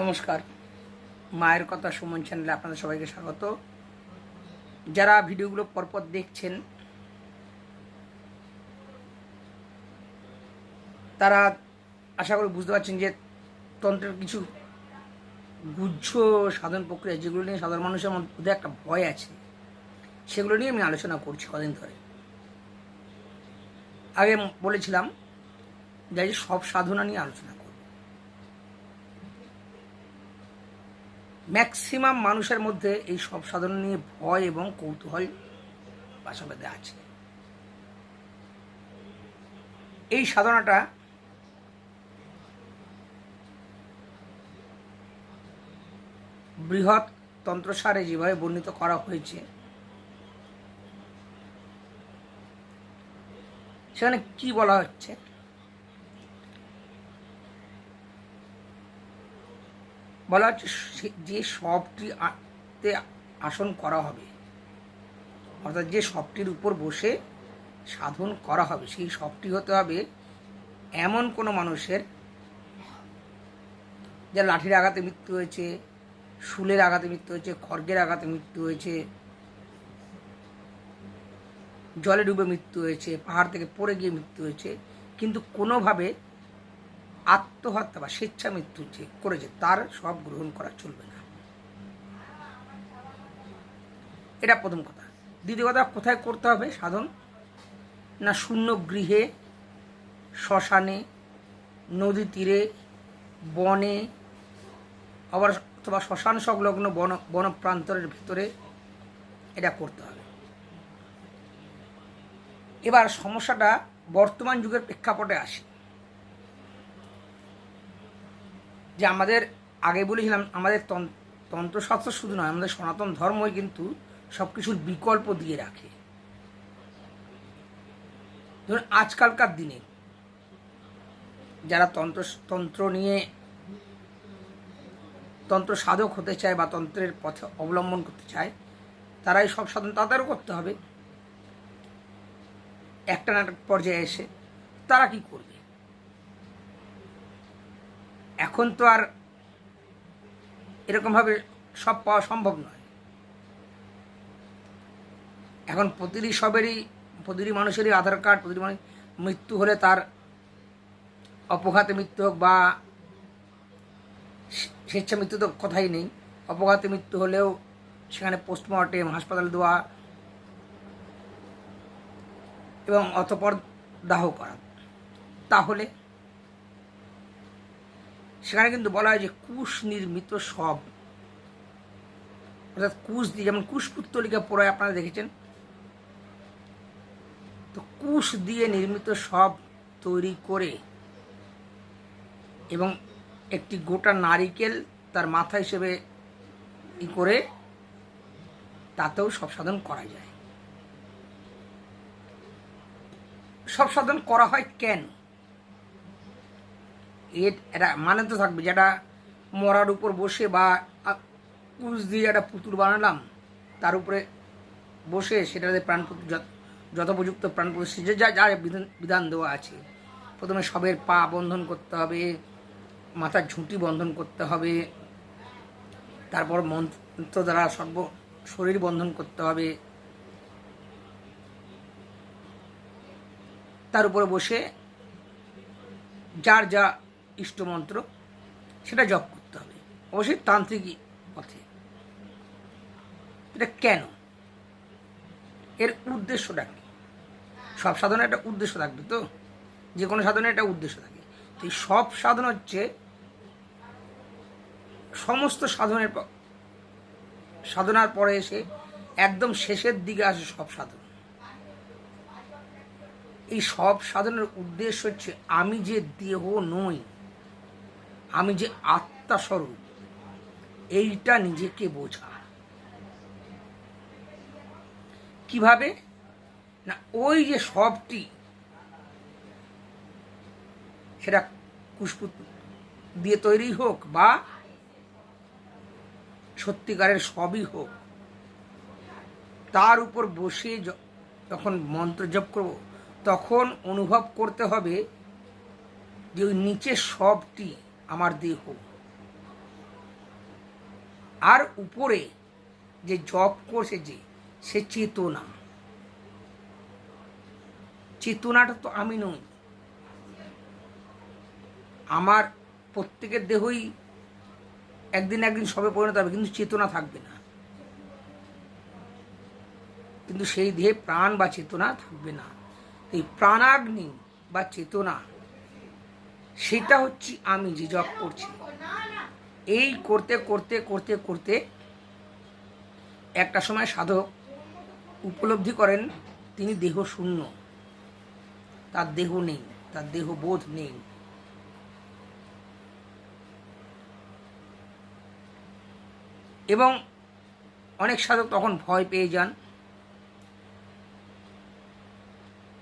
নমস্কার। মায়ের কথা সুমন চ্যানেলে আপনাদের সবাইকে স্বাগত। যারা ভিডিওগুলো পরপর দেখছেন, তারা আশা করি বুঝতে পারছেন যে তন্ত্রের কিছু গুচ্ছ সাধন প্রক্রিয়া, যেগুলো নিয়ে সাধারণ মানুষের মধ্যে একটা ভয় আছে, সেগুলো নিয়ে আমি আলোচনা করছি কদিন ধরে। আগে বলেছিলাম যে সব সাধনা নিয়ে আলোচনা করব ম্যাক্সিমাম মানুষের মধ্যে এই সব সাধনা নিয়ে ভয় এবং কৌতূহল বাসা বেঁধে আছে। এই সাধনাটা বৃহৎ তন্ত্রসারে যেভাবে বর্ণিত করা হয়েছে, সেখানে কি বলা হচ্ছে? বলা হচ্ছে যে সবটি আসন করা হবে, অর্থাৎ যে সবটির উপর বসে সাধন করা হবে, সেই সবটি হতে হবে এমন কোনো মানুষের যার লাঠির আঘাতে মৃত্যু হয়েছে, শুলের আঘাতে মৃত্যু হয়েছে, খড়গের আঘাতে মৃত্যু হয়েছে, জলে ডুবে মৃত্যু হয়েছে, পাহাড় থেকে পড়ে গিয়ে মৃত্যু হয়েছে, কিন্তু কোনোভাবে আত্মহত্যা বা স্বেচ্ছা মৃত্যু যে করেছে, তার সব গ্রহণ করা চলবে না। এটা প্রথম কথা। দ্বিতীয় কথা, কোথায় করতে হবে সাধন? না শূন্য গৃহে, শ্মশানে, নদী তীরে, বনে, আবার অথবা শ্মশান সংলগ্ন বন বনপ্রান্তরের ভিতরে, এটা করতে হবে। এবার সমস্যাটা বর্তমান যুগের প্রেক্ষাপটে আসে। যে আমাদের আগে বলেছিলাম, আমাদের তন- তন্ত্রশাস্ত্র শুধু নয়, আমাদের সনাতন ধর্মই কিন্তু সব কিছুর বিকল্প দিয়ে রাখে। ধরুন, আজকালকার দিনে যারা তন্ত্র তন্ত্র নিয়ে তন্ত্র সাধক হতে চায় বা তন্ত্রের পথে অবলম্বন করতে চায়, তারাই সব সাধন তাদেরও করতে হবে। একটা নাটক পর্যায়ে এসে তারা কি করবে? এখন তো আর এরকমভাবে সব পাওয়া সম্ভব নয়। এখন প্রতিটি সবেরই, প্রতিটি মানুষেরই আধার কার্ড, প্রতিটি মানুষ, মৃত্যু হলে তার অপঘাতে মৃত্যু হোক বা স্বেচ্ছা মৃত্যু তো কথাই নেই। অপঘাতে মৃত্যু হলেও সেখানে পোস্টমর্টেম, হাসপাতাল দেওয়া এবং অতপর দাহ করা। তাহলে সেখানে কিন্তু বলা হয় যে কুশ নির্মিত সব। অর্থাৎ কুশ দিয়ে, যেমন কুশপুত্তলিকা পড়ায় আপনারা দেখেছেন। তো কুশ দিয়ে নির্মিত সব তৈরি করে এবং একটি গোটা নারিকেল তার মাথা হিসেবে ই করে তাতেও সব সাধন করা যায়। সব সাধন করা হয় কেন? এটা মানে তো থাকবে যেটা মরার উপর বসে বা কুশ দিয়ে একটা পুতুল বানালাম, তার উপরে বসে সেটাতে প্রাণ যথোপযুক্ত প্রাণ যে যা যা বিধান দেওয়া আছে। প্রথমে সবের পা বন্ধন করতে হবে, মাথার ঝুঁটি বন্ধন করতে হবে, তারপর মন্ত্র দ্বারা সর্ব শরীর বন্ধন করতে হবে। তার উপরে বসে যার যা ইষ্টমন্ত্র, সেটা জপ করতে হবে। অবশ্যই তান্ত্রিক পথে। এটা কেন? এর উদ্দেশ্যটা কি? সব সাধনে একটা উদ্দেশ্য থাকবে তো? যে কোনো সাধনে একটা উদ্দেশ্য থাকে। তো এই সব সাধন হচ্ছে সমস্ত সাধনের সাধনার পরে এসে একদম শেষের দিকে আসে সব সাধন। এই সব সাধনের উদ্দেশ্য হচ্ছে, আমি যে দেহ নই আমি যে আত্মা স্বরূপ, এইটা নিজেকে বোঝা। কীভাবে? না, ওই যে সবটি, সেটা কুশপুত দিয়ে তৈরি হোক বা সত্যিকারের সবই হোক, তার উপর বসে যখন মন্ত্র জপ করব, তখন অনুভব করতে হবে যে ওই নিচের সবটি আমার দেহ। আর উপরে যে জপ করছে যে, সে চেতনা। চেতনাটা তো আমি নই। আমার প্রত্যেকের দেহই একদিন একদিন সবে পরিণত হবে, কিন্তু চেতনা থাকবে না। কিন্তু সেই দেহে প্রাণ বা চেতনা থাকবে না। এই প্রাণাগ্নি বা চেতনা সেটা হচ্ছে আমি যে জপ করছি। এই করতে করতে করতে করতে একটা সময় সাধক উপলব্ধি করেন, তিনি দেহ শূন্য। তার দেহ নেই, তার দেহ বোধ নেই। এবং অনেক সাধক তখন ভয় পেয়ে যান।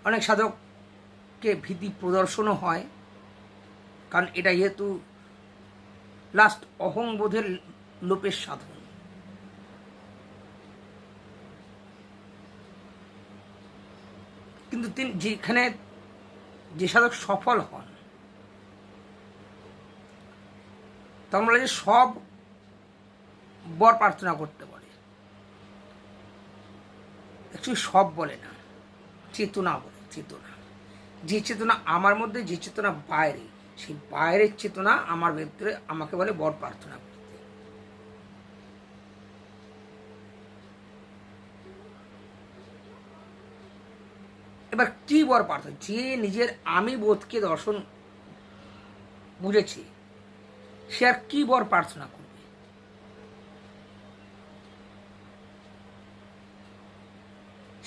অনেক সাধককে ভীতি প্রদর্শনও হয়। কারণ এটা যেহেতু লাস্ট অহংবোধের লোপের সাধন। কিন্তু তিনি যেখানে যে সাধক সফল হন তখন বলে যে সব বর প্রার্থনা করতে বলে সব বলে না, চেতনা বলে, চেতনা। যে চেতনা আমার মধ্যে, যে চেতনা বাইরে সেই বাইরের চেতনা আমার ভেতরে আমাকে বলে বর প্রার্থনা করতে। এবার কি বর প্রার্থনা? যে নিজের আমি বোধকে দর্শন বুঝেছে, সে আর কি বর প্রার্থনা করবে?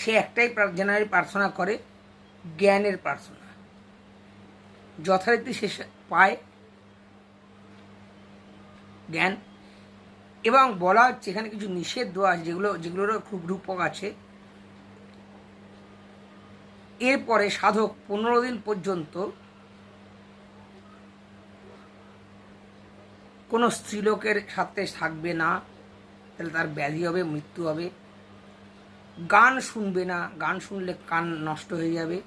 সে একটাই জেনারেল প্রার্থনা করে, জ্ঞানের প্রার্থনা। যথারীতি সে পায় জ্ঞান। এবং বলা হচ্ছে, এখানে কিছু নিষেধ দেওয়া আছে, যেগুলো, যেগুলোরও খুব রূপক আছে। এরপরে সাধক পনেরো দিন পর্যন্ত কোনো স্ত্রীলোকের সাথে থাকবে না, তাহলে তার ব্যাধি হবে, মৃত্যু হবে। গান শুনবে না, গান শুনলে কান নষ্ট হয়ে যাবে।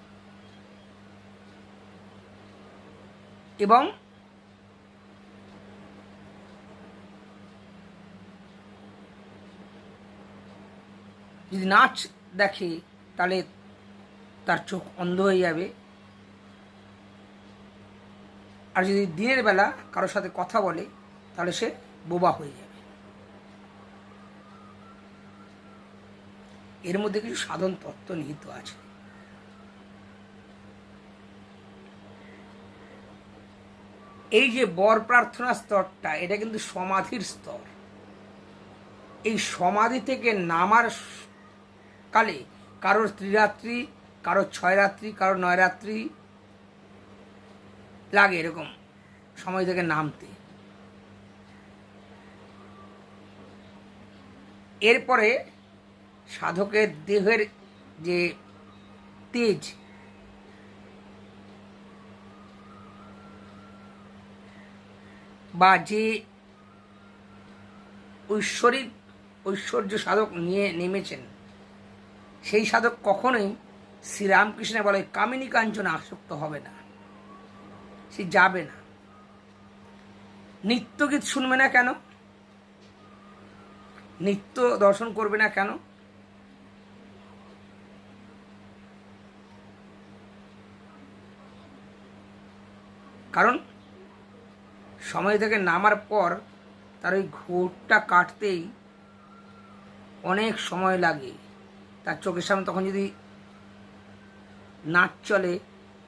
এবং যদি নাচ দেখে, তাহলে তার চোখ অন্ধ হয়ে যাবে। আর যদি দিনের বেলা কারোর সাথে কথা বলে, তাহলে সে বোবা হয়ে যাবে। এর মধ্যে কিছু সাধন তত্ত্ব নিহিত আছে। এই যে বর প্রার্থনা স্তরটা, এটা কিন্তু সমাধির স্তর। এই সমাধি থেকে নামার কালে কারোর ত্রিরাত্রি, কারোর ছয় রাত্রি কারোর নয় রাত্রি লাগে এরকম সময় থেকে নামতে। এরপরে সাধকের দেহের যে তেজ বা যে ঐশ্বরিক ঐশ্বর্য সাধক নিয়ে নেমেছেন, সেই সাধক কখনোই শ্রীরামকৃষ্ণের বলে কামিনী কাঞ্চনে আসক্ত হবে না। সে যাবে না। নিত্যগীত শুনবে না কেন? নিত্য দর্শন করবে না কেন? কারণ সময় থেকে নামার পর তার ওই ঘোরটা কাটতেই অনেক সময় লাগে। তার চোখের সামনে তখন যদি নাচ চলে,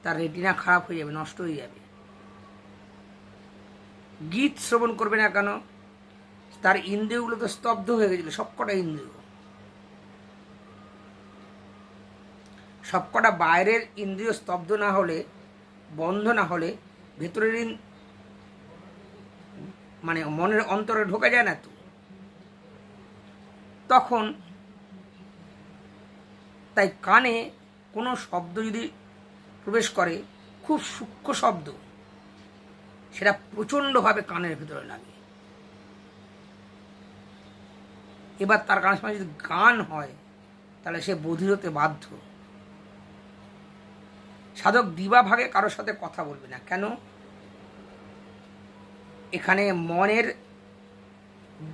তার রেটিনা খারাপ হয়ে যাবে, নষ্ট হয়ে যাবে। গীত শ্রবণ করবে না কেন? তার ইন্দ্রিয়গুলো তো স্তব্ধ হয়ে গেছিল, সবকটা ইন্দ্রিয়। সবকটা বাইরের ইন্দ্রিয় স্তব্ধ না হলে, বন্ধ না হলে, ভেতরের মানে মনের অন্তরে ঢোকা যায় না তো। তখন তাই কানে কোনো শব্দ যদি প্রবেশ করে, খুব সূক্ষ্ম শব্দ, সেটা প্রচণ্ডভাবে কানের ভেতরে লাগে। এবার তার কানের সময় যদি গান হয়, তাহলে সে বধির হতে বাধ্য। সাধক দিবা ভাগে কারোর সাথে কথা বলবে না। কেন? এখানে মনের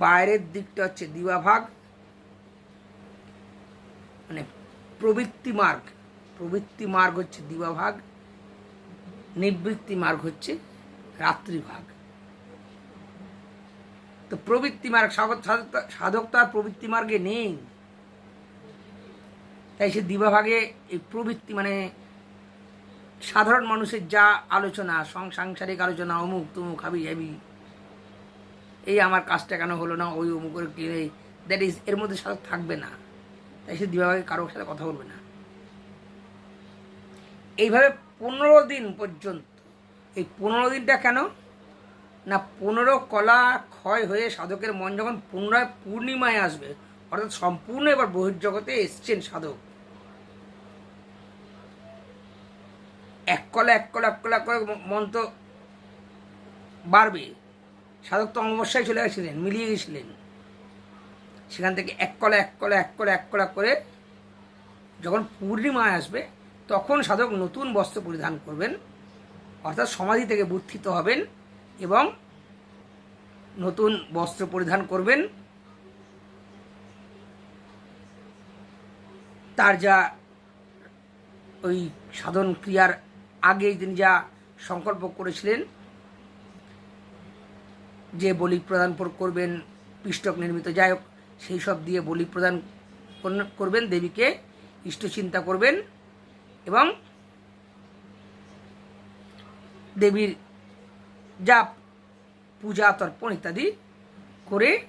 বাইরের দিকটা হচ্ছে দিবাভাগ মানে প্রবৃত্তি মার্গ। প্রবৃত্তি মার্গ হচ্ছে দিবাভাগ নিবৃত্তি মার্গ হচ্ছে রাত্রিভাগ তো প্রবৃত্তি মার্গ, সাধক তো আর প্রবৃত্তি মার্গে নেই। তাই সে দিবাভাগে এই প্রবৃত্তি মানে সাধারণ মানুষের যা আলোচনা সাংসারিক আলোচনা অমুক তুমুক হাবি হাবি এই আমার কাজটা কেন হলো না? ওই অমুকের কি দ্যাট ইজ এর মধ্যে সাথে থাকবে না। তাই সে দিবাভাগে কারোর সাথে কথা বলবে না। এইভাবে পনেরো দিন পর্যন্ত, এই পনেরো দিনটা কেন? না, পনেরো কলা ক্ষয় হয়ে সাধকের মন যখন পুনরায় পূর্ণিমায় আসবে, অর্থাৎ সম্পূর্ণ এবার বহির্জগতে এসছেন সাধক। এক কলা এক কলা এক কলা করে মন তো বাড়বে। সাধক তো অমাবস্যায় চলে গেছিলেন, মিলিয়ে গেছিলেন। সেখান থেকে এক কলা এক কলা এক কলা এক কলা করে যখন পূর্ণিমায় আসবে, তখন সাধক নতুন বস্ত্র পরিধান করবেন, অর্থাৎ সমাধি থেকে বুদ্ধিত হবেন এবং নতুন বস্ত্র পরিধান করবেন। তার যা ওই সাধন ক্রিয়ার আগে তিনি যা সংকল্প করেছিলেন যে বলি প্রদান পর- করবেন পিষ্টক নির্মিত। যাই হোক, সেই সব দিয়ে বলি প্রদান করবেন, দেবীকে ইষ্ট চিন্তা করবেন এবং দেবীর যা পূজা, তর্পণ ইত্যাদি করে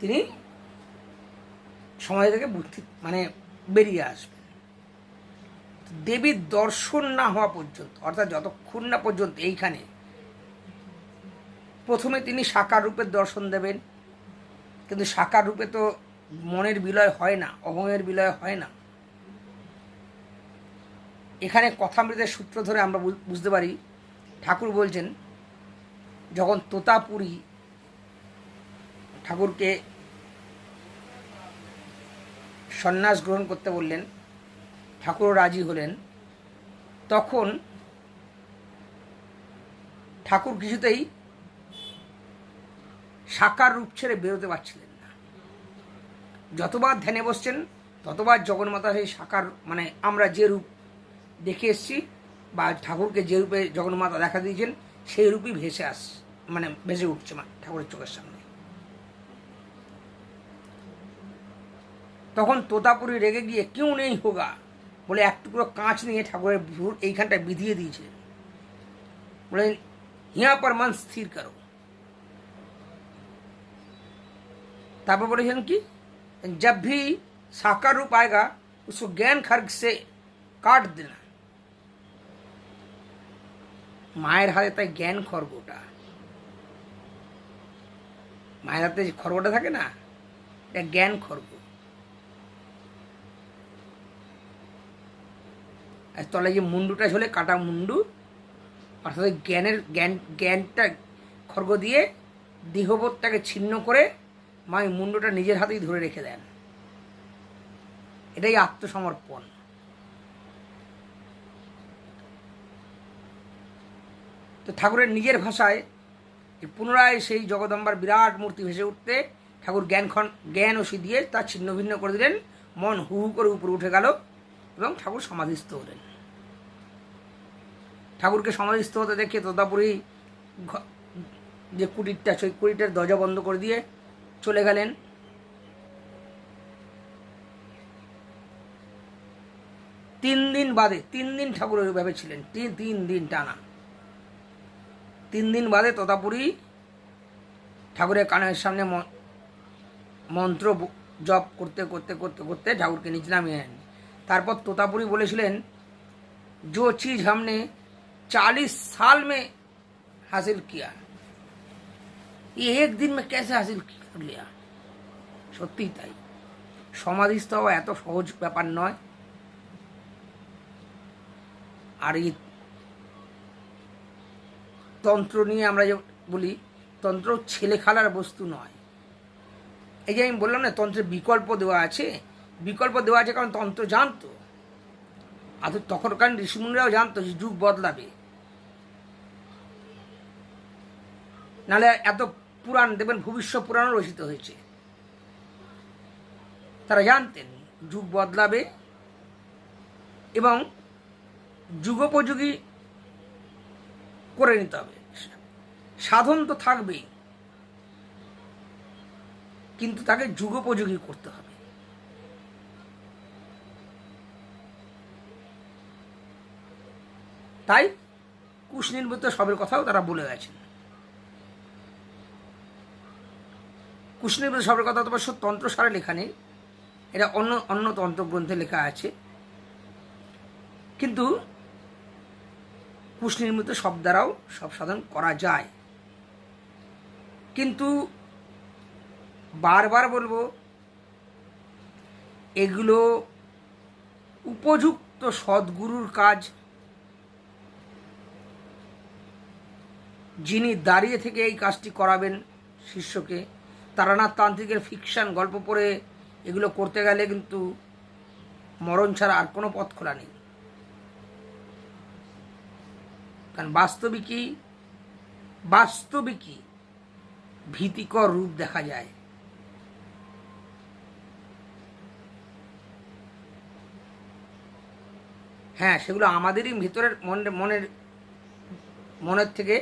তিনি সমাজ থেকে বুদ্ধি মানে বেরিয়ে আসবেন। দেবীর দর্শন না হওয়া পর্যন্ত, অর্থাৎ যতক্ষণ না পর্যন্ত এইখানে, প্রথমে তিনি সাকার রূপের দর্শন দেবেন। কিন্তু সাকার রূপে তো মনের বিলয় হয় না অহমের বিলয় হয় না। এখানে কথামৃতের সূত্র ধরে আমরা বুঝতে পারি, ঠাকুর বলছেন, যখন তোতাপুরী ঠাকুরকে সন্ন্যাস গ্রহণ করতে বললেন ঠাকুরও রাজি হলেন। তখন ঠাকুর কিছুতেই সাকার রূপ ছেড়ে বেরোতে পারছিলেন না। যতবার ধ্যানে বসছেন, ততবার জগন্মাতা সেই সাকার মানে আমরা যে রূপ দেখে এসছি বা ঠাকুরকে যে রূপে জগন্মাতা দেখা দিয়েছেন, সেই রূপই ভেসে আস মানে ভেসে উঠছে ঠাকুরের চোখের সামনে। তখন তোতাপুরি রেগে গিয়ে, কেউ নেই হোগা? বলে এক টুকরো কাঁচ নিয়ে ঠাকুরের ভ্রুর এইখানটায় বিধিয়ে দিয়েছিলেন বলেন হিয়া পর মন স্থির করো তারপর বলেছেন কি जब भी साकार रूप आएगा उसको ज्ञान खर्ग से কাট দেনা মায়ের হাতে তাই জ্ঞান খর্গটা মায়ের হাতে যে খর্গটা থাকে না এটা জ্ঞান খর্গ আর তলায় যে মুন্ডুটা ঝোলে কাটা মুন্ডু অর্থাৎ জ্ঞানের, জ্ঞান, জ্ঞানটা খর্গ দিয়ে দেহবোধটাকে ছিন্ন করে মা ওই মুন্ডুটা নিজের হাতেই ধরে রেখে দেন। এটাই আত্মসমর্পণ। তো ঠাকুরের নিজের ভাষায় পুনরায় সেই জগদম্বার বিরাট মূর্তি ভেসে উঠতে ঠাকুর জ্ঞান খন জ্ঞান ওষি দিয়ে তা ছিন্ন ভিন্ন করে দিলেন, মন হু হু করে উপরে উঠে গেল। এবং ঠাকুর সমাধিস্থ হলেন ঠাকুরকে সমাধিস্থ হতে দেখে তোতাপুরি যে কুটিরটা, সেই কুটিরটার দরজা বন্ধ করে দিয়ে চলে গেলেন। তিন দিন বাদে, তিন দিন ঠাকুর ওইভাবে ছিলেন। তিন দিন টানা। তিন দিন বাদে তোতাপুরি ঠাকুরের কানের সামনে মন্ত্র জপ করতে করতে করতে করতে ঠাকুরকে নিচে নামিয়ে নেন তারপর তোতাপুরি বলেছিলেন जो चीज हमने चालीस साल में हासिल किया ये एक दिन में कैसे हासिल कर लिया সত্যিই তাই সমাধিস্থ হওয়া এত সহজ ব্যাপার নয় আর এই তন্ত্র নিয়ে আমরা যে বলি তন্ত্র ছেলে খেলার বস্তু নয় এই যে আমি বললাম না তন্ত্রের বিকল্প দেওয়া আছে বিকল্প দেওয়া আছে, কারণ তন্ত্র জানতো। আর তখনকার ঋষিমুনিরাও জানতো যে যুগ বদলাবে। নাহলে এত পুরাণ, দেখবেন ভবিষ্যৎ পুরাণও রচিত হয়েছে। তারা জানতেন যুগ বদলাবে এবং যুগোপযোগী করে নিতে হবে। সাধন তো থাকবেই, কিন্তু তাকে যুগোপযোগী করতে হবে। তাই কুশ নির্মিত সবের কথাও তারা বলে গেছেন। কুশ নির্মিত সবের কথা তো অবশ্য তন্ত্রসারে লেখা নেই। এটা অন্য অন্য তন্ত্রগ্রন্থে লেখা আছে। কিন্তু কুশ নির্মিত সব দ্বারাও সব সাধন করা যায়। কিন্তু বারবার বলব, এগুলো উপযুক্ত সদ্গুরুর কাজ যিনি দাঁড়িয়ে থেকে এই কাজটি করাবেন শিষ্যকে তারানাথ তান্ত্রিকের ফিকশান গল্প পড়ে এগুলো করতে গেলে কিন্তু মরণ ছাড়া আর কোনো পথ খোলা নেই। কারণ বাস্তবিকই বাস্তবিকই ভীতিকর রূপ দেখা যায়। হ্যাঁ সেগুলো আমাদেরই ভিতরের মনের মনের মনের থেকে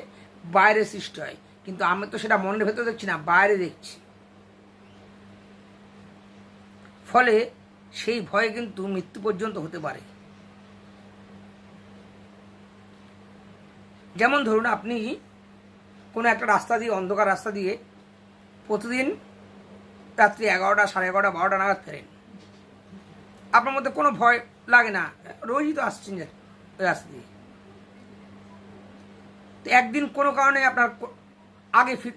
বাইরে সৃষ্টি হয়। কিন্তু আমি তো সেটা মনের ভেতরে দেখছি না, বাইরে দেখছি। ফলে সেই ভয় কিন্তু মৃত্যু পর্যন্ত হতে পারে। যেমন ধরুন আপনি কোনো একটা রাস্তা দিয়ে, অন্ধকার রাস্তা দিয়ে প্রতিদিন রাত্রি এগারোটা, সাড়ে এগারোটা, বারোটা নাগাদ ফেরেন। আপনার মধ্যে কোনো ভয় লাগে না। রোজই তো আসছেন যে রাস্তা দিয়ে। তো একদিন কোনো কারণে আপনার আগে ফির,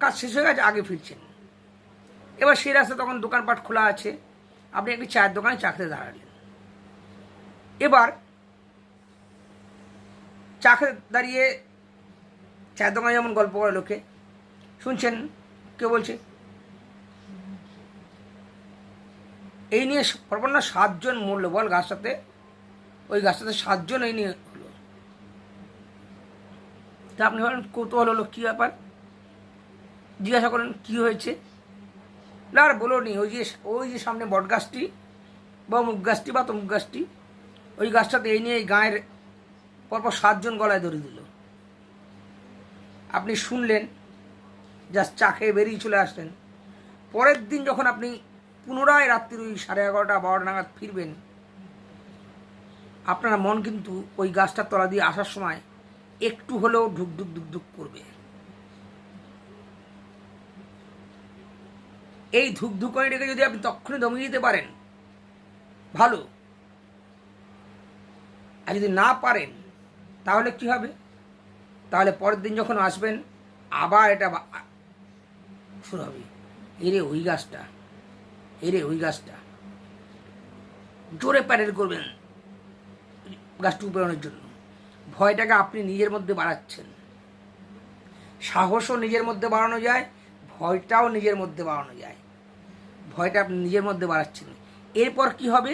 কাজ শেষ হয়ে গেছে, আগে ফিরছেন। এবার সেই রাস্তা তখন দোকানপাট খোলা আছে, আপনি একটি চায়ের দোকানে চা খেতে দাঁড়ালেন। এবার চা খেতে দাঁড়িয়ে চায়ের দোকানে যেমন গল্প করে লোকে, শুনছেন কে বলছে, এই নিয়ে পরপর না সাতজন বল গাছটাতে ওই গাছটাতে সাতজন, এই নিয়ে তা আপনি বলেন কৌতূহল হলো কী ব্যাপার? জিজ্ঞাসা করেন, কী হয়েছে? না, আর বলো নি, ওই যে ওই যে সামনে বট গাছটি, বা মুখ গাছটি, বা তমুক গাছটি, ওই গাছটাতে এই নিয়ে এই গায়ের পরপর সাতজন গলায় ধরে দিল। আপনি শুনলেন, জাস্ট চা খেয়ে বেরিয়ে চলে আসলেন। পরের দিন যখন আপনি পুনরায় রাত্রির ওই সাড়ে এগারোটা, বারোটা নাগাদ ফিরবেন, আপনার মন কিন্তু ওই গাছটার তলা দিয়ে আসার সময় একটু হলেও ঢুক ঢুক ঢুক ঢুক করবে। এই ধুকধুকনি রেখে যদি আপনি তখনই দমিয়ে দিতে পারেন, ভালো। আর যদি না পারেন, তাহলে কি হবে? তাহলে পরের দিন যখন আসবেন, আবার এটা শুরু হবে। এরে ওই গাছটা, এরে ওই গাছটা। জোরে প্যারেল করবেন গাছটি উপরানোর জন্য। ভয়টাকে আপনি নিজের মধ্যে বাড়াচ্ছেন। সাহসও নিজের মধ্যে বাড়ানো যায়, ভয়টাও নিজের মধ্যে বাড়ানো যায়। ভয়টা আপনি নিজের মধ্যে বাড়াচ্ছেন। এরপর কি হবে?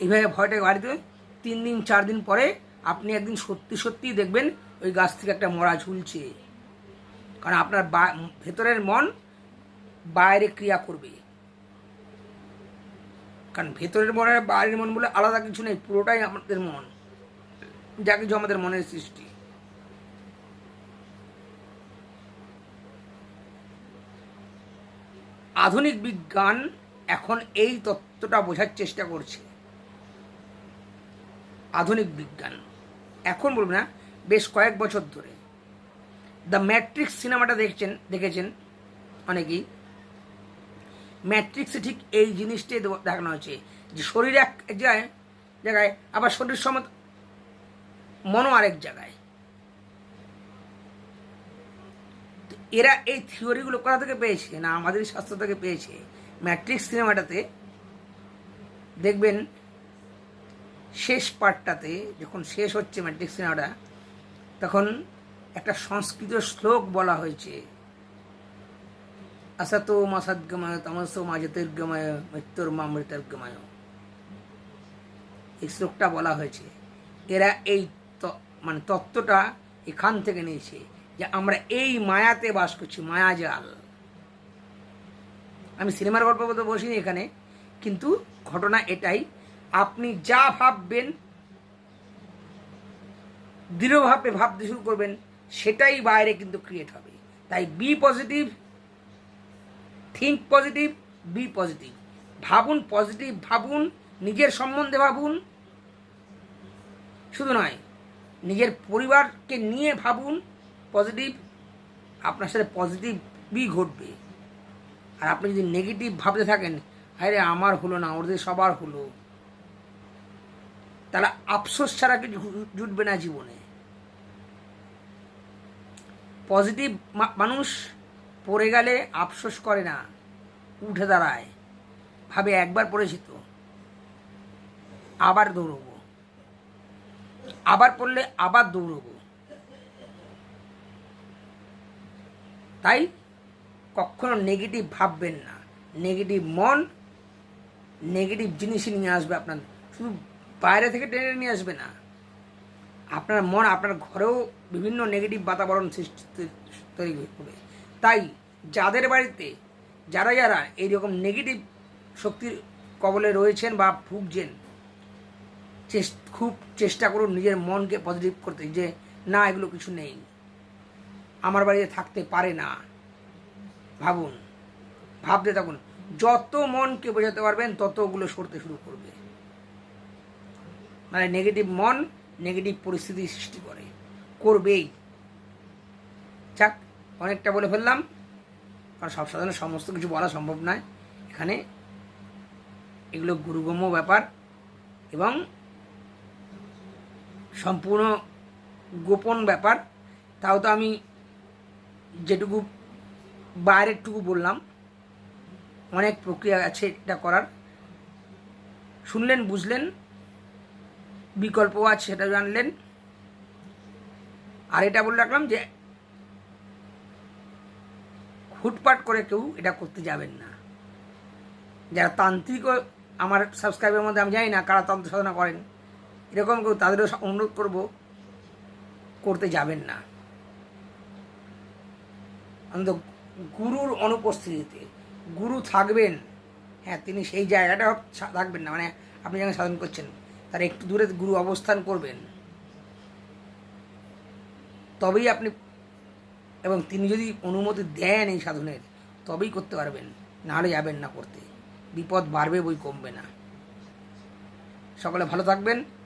এইভাবে ভয়টাকে বাড়িতে তিন দিন, চার দিন পরে আপনি একদিন সত্যি সত্যি দেখবেন ওই গাছ থেকে একটা মরা ঝুলছে। কারণ আপনার ভেতরের মন বাইরে ক্রিয়া করবে। কারণ ভেতরের মন আর বাইরের মন বলে আলাদা কিছু নেই, পুরোটাই আমাদের মন। যা কিছু আমাদের মনের সৃষ্টি। আধুনিক বিজ্ঞান এখন এই তত্ত্বটা বোঝার চেষ্টা করছে। আধুনিক বিজ্ঞান। এখন বলব না, বেশ কয়েক বছর ধরে। দ্য ম্যাট্রিক্স সিনেমাটা দেখছেন, দেখেছেন অনেকেই। ম্যাট্রিক্সে ঠিক এই জিনিসটাই দেখানো হয়েছে যে শরীর এক জায়গায় জায়গায় আবার শরীর সমেত মনো আরেক জায়গায়। এরা এই থিওরিগুলো কোথা থেকে পেয়েছে না আমাদের শাস্ত্র থেকে পেয়েছে? ম্যাট্রিক্স সিনেমাটাতে দেখবেন শেষ পার্টটাতে যখন শেষ হচ্ছে ম্যাট্রিক সিনেমাটা, তখন একটা সংস্কৃত শ্লোক বলা হয়েছে। আসাত মাসাদ্গমায় তামস মাজতির্গমায় মৃত্যুর মা মৃতর্গমায়। এই শ্লোকটা বলা হয়েছে। এরা এই মানে তত্ত্বটা এখান থেকে নিয়েছে যে আমরা এই মায়াতে বাস করছি মায়াজাল আমি সিনেমার গল্প বলতে বসিনি এখানে, কিন্তু ঘটনা এটাই, আপনি যা ভাববেন, দৃঢ়ভাবে ভাবতে শুরু করবেন, সেটাই বাইরে কিন্তু ক্রিয়েট হবে। তাই be positive think positive be positive ভাবুন পজিটিভ ভাবুন, নিজের সম্বন্ধে ভাবুন। শুধু নয় নিজের পরিবারকে নিয়ে ভাবুন পজিটিভ আপনার সাথে পজিটিভই ঘটবে। আর আপনি যদি নেগেটিভ ভাবতে থাকেন, আরে আমার হলো না, ওদের সবার হলো। তাহলে আফসোস ছাড়া কিছু জুটবে না জীবনে। পজিটিভ মানুষ পড়ে গেলে আফসোস করে না, উঠে দাঁড়ায়। ভাবে একবার পড়েছি তো, আবার দৌড়বো। আবার পড়লে আবার দৌড়বো। তাই কখনো নেগেটিভ ভাববেন না। নেগেটিভ মন নেগেটিভ জিনিসই নিয়ে আসবে আপনার। শুধু বাইরে থেকে টেনে নিয়ে আসবে না। আপনার মন আপনার ঘরেও বিভিন্ন নেগেটিভ বাতাবরণ সৃষ্টি তৈরি হবে তাই যাদের বাড়িতে যারা যারা এইরকম নেগেটিভ শক্তির কবলে রয়েছেন বা ভুগছেন খুব চেষ্টা করুন নিজের মনকে পজিটিভ করতে, যে না, এগুলো কিছু নেই। আমার বাড়িতে থাকতে পারে না। ভাবুন, ভাবতে থাকুন। যত মনকে বোঝাতে পারবেন তত ওগুলো সরতে শুরু করবে। মানে নেগেটিভ মন নেগেটিভ পরিস্থিতি সৃষ্টি করে। করবেই। যাক, অনেকটা বলে ফেললাম। কারণ সব সাধারণ সমস্ত কিছু বলা সম্ভব নয়। এখানে এগুলো গুরুগম্য ব্যাপার এবং সম্পূর্ণ গোপন ব্যাপার। তাও তো আমি যেটুকু বাইরেরটুকু বললাম, অনেক প্রক্রিয়া আছে এটা করার। শুনলেন, বুঝলেন, বিকল্প আছে সেটা জানলেন। আর এটা বলে রাখলাম যে, হুটপাট করে কেউ এটা করতে যাবেন না। যারা তান্ত্রিক আমার সাবস্ক্রাইবের মধ্যে, আমি জানি না কারা তন্ত্র সাধনা করেন। এরকম কেউ তাদেরও অনুরোধ করব, করতে যাবেন না। অন্তত গুরুর অনুপস্থিতিতে, গুরু থাকবেন। হ্যাঁ তিনি সেই জায়গাটা থাকবেন না। মানে আপনি যেখানে সাধন করছেন, তার একটু দূরে গুরু অবস্থান করবেন। তবেই আপনি, এবং তিনি যদি অনুমতি দেন এই সাধনের, তবেই করতে পারবেন। নাহলে যাবেন না করতে। বিপদ বাড়বে বই কমবে না। সকলে ভালো থাকবেন।